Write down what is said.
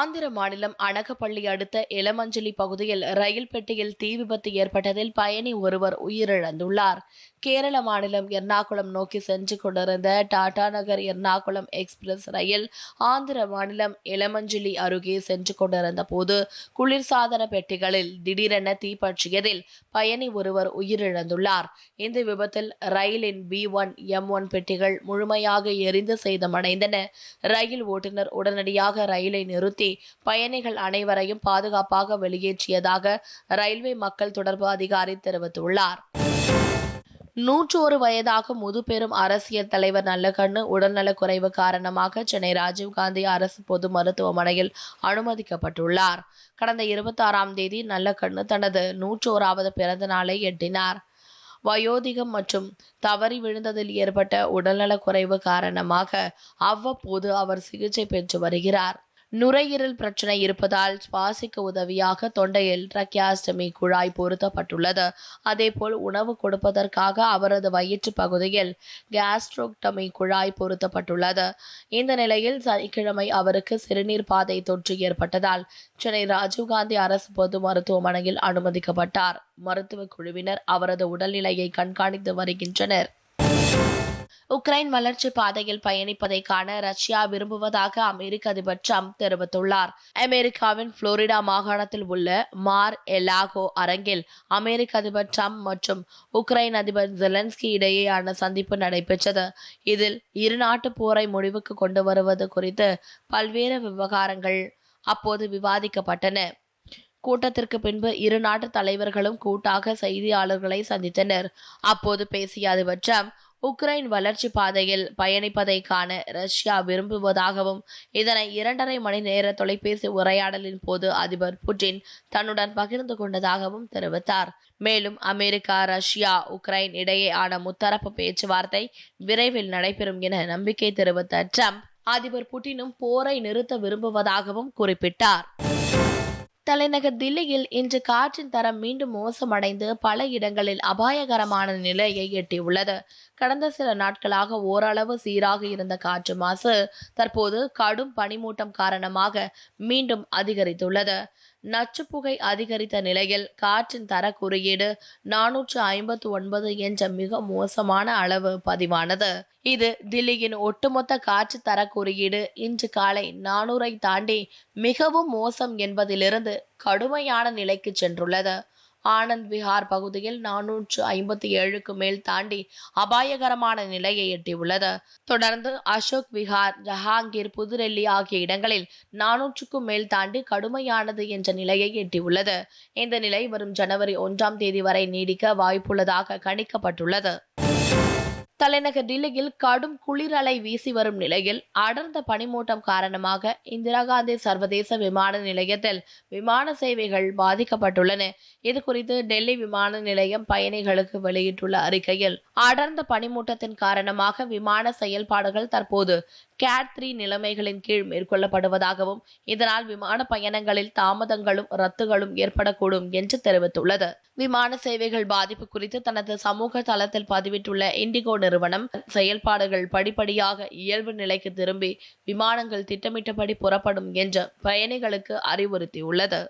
ஆந்திர மாநிலம் அனகப்பள்ளி அடுத்த இளமஞ்சலி பகுதியில் ரயில் பெட்டியில் தீ விபத்து ஏற்பட்டதில் பயணி ஒருவர் உயிரிழந்துள்ளார். கேரள மாநிலம் எர்ணாகுளம் நோக்கி சென்று கொண்டிருந்த டாடா நகர் எர்ணாகுளம் எக்ஸ்பிரஸ் ரயில் ஆந்திர மாநிலம் இளமஞ்சலி அருகே சென்று கொண்டிருந்த போது குளிர்சாதன பெட்டிகளில் திடீரென தீப்பற்றியதில் பயணி ஒருவர் உயிரிழந்துள்ளார். இந்த விபத்தில் ரயிலின் பி ஒன் எம் ஒன் பெட்டிகள் முழுமையாக எரிந்து சேதமடைந்தன. ரயில் ஓட்டுநர் உடனடியாக ரயிலை நிறுத்தி பயணிகள் அனைவரையும் பாதுகாப்பாக வெளியேற்றியதாக ரயில்வே மக்கள் தொடர்பு அதிகாரி தெரிவித்துள்ளார். நூற்றோரு வயதாக முதுபெரும் அரசியல் தலைவர் நல்லகண்ணு உடல்நலக் குறைவு காரணமாக சென்னை ராஜீவ்காந்தி அரசு பொது மருத்துவமனையில் அனுமதிக்கப்பட்டுள்ளார். கடந்த இருபத்தாறாம் தேதி நல்லகண்ணு தனது நூற்றோராவது பிறந்த நாளை எட்டினார். வயோதிகம் மற்றும் தவறி விழுந்ததில் ஏற்பட்ட உடல்நலக் குறைவு காரணமாக அவ்வப்போது அவர் சிகிச்சை பெற்று வருகிறார். நுரையீரல் பிரச்சனை இருப்பதால் சுவாசிக்க உதவியாக தொண்டையில் ட்ரக்கியாஸ்டமி குழாய் பொருத்தப்பட்டுள்ளது. அதேபோல் உணவு கொடுப்பதற்காக அவரது வயிற்று பகுதியில் கேஸ்ட்ரோக்டமி குழாய் பொருத்தப்பட்டுள்ளது. இந்த நிலையில் சனிக்கிழமை அவருக்கு சிறுநீர் பாதை தொற்று ஏற்பட்டதால் சென்னை ராஜீவ்காந்தி அரசு பொது மருத்துவமனையில் அனுமதிக்கப்பட்டார். மருத்துவ குழுவினர் அவரது உடல்நிலையை கண்காணித்து வருகின்றனர். உக்ரைன் வளர்ச்சி பாதையில் பயணிப்பதை காண ரஷ்யா விரும்புவதாக அமெரிக்க அதிபர் ட்ரம்ப் தெரிவித்துள்ளார். அமெரிக்காவின் புளோரிடா மாகாணத்தில் உள்ள மார் எலாகோ அரங்கில் அமெரிக்க அதிபர் ட்ரம்ப் மற்றும் உக்ரைன் அதிபர் ஜெலன்ஸ்கி இடையேயான சந்திப்பு நடைபெற்றது. இதில் இருநாட்டு போரை முடிவுக்கு கொண்டு வருவது குறித்து பல்வேறு விவகாரங்கள் அப்போது விவாதிக்கப்பட்டன. கூட்டத்திற்கு பின்பு இரு நாட்டு தலைவர்களும் கூட்டாக செய்தியாளர்களை சந்தித்தனர். அப்போது பேசிய அதிபர் ட்ரம்ப் உக்ரைன் வளர்ச்சி பாதையில் பயணிப்பதை காண ரஷ்யா விரும்புவதாகவும் இதனை இரண்டரை மணி நேர தொலைபேசி உரையாடலின் போது அதிபர் புட்டின் தன்னுடன் பகிர்ந்து கொண்டதாகவும் தெரிவித்தார். மேலும் அமெரிக்கா ரஷ்யா உக்ரைன் இடையேயான முத்தரப்பு பேச்சுவார்த்தை விரைவில் நடைபெறும் என நம்பிக்கை தெரிவித்த ட்ரம்ப் அதிபர் புட்டினும் போரை நிறுத்த விரும்புவதாகவும் குறிப்பிட்டார். தலைநகர் தில்லியில் இன்று காற்றின் தரம் மீண்டும் மோசமடைந்து பல இடங்களில் அபாயகரமான நிலையை எட்டியுள்ளது. கடந்த சில நாட்களாக ஓரளவு சீராக இருந்த காற்று மாசு தற்போது கடும் பனிமூட்டம் காரணமாக மீண்டும் அதிகரித்துள்ளது. நச்சுப்புகை அதிகரித்த நிலையில் காற்றின் தர குறியீடு நானூற்று ஐம்பத்தி ஒன்பது என்ற மிக மோசமான அளவு பதிவானது. இது தில்லியின் ஒட்டுமொத்த காற்று தர குறியீடு இன்று காலை நானூறை தாண்டி மிகவும் மோசம் என்பதிலிருந்து கடுமையான நிலைக்கு சென்றுள்ளது. ஆனந்த் விஹார் பகுதியில் நானூற்று ஐம்பத்தி ஏழுக்கு மேல் தாண்டி அபாயகரமான நிலையை எட்டியுள்ளது. தொடர்ந்து அசோக் விஹார் ஜஹாங்கீர் புதுடெல்லி ஆகிய இடங்களில் நானூற்றுக்கும் மேல் தாண்டி கடுமையானது என்ற நிலையை எட்டியுள்ளது. இந்த நிலை வரும் ஜனவரி ஒன்றாம் தேதி வரை நீடிக்க வாய்ப்புள்ளதாக கணிக்கப்பட்டுள்ளது. தலைநகர் டில்லியில் கடும் குளிரலை வீசி வரும் நிலையில் அடர்ந்த பனிமூட்டம் காரணமாக இந்திரா காந்தி சர்வதேச விமான நிலையத்தில் விமான சேவைகள் பாதிக்கப்பட்டுள்ளன. இது குறித்து டெல்லி விமான நிலையம் பயணிகளுக்கு வெளியிட்டுள்ள அறிக்கையில் அடர்ந்த பனிமூட்டத்தின் காரணமாக விமான செயல்பாடுகள் தற்போது கேட் த்ரீ நிலைமைகளின் கீழ் மேற்கொள்ளப்படுவதாகவும் இதனால் விமான பயணங்களில் தாமதங்களும் ரத்துகளும் ஏற்படக்கூடும் என்று தெரிவித்துள்ளது. விமான சேவைகள் பாதிப்பு குறித்து தனது சமூக தளத்தில் பதிவிட்டுள்ள இண்டிகோ நிறுவனம் செயல்பாடுகள் படிப்படியாக இயல்பு நிலைக்கு திரும்பி விமானங்கள் திட்டமிட்டபடி புறப்படும் என்று பயணிகளுக்கு அறிவுறுத்தியுள்ளது.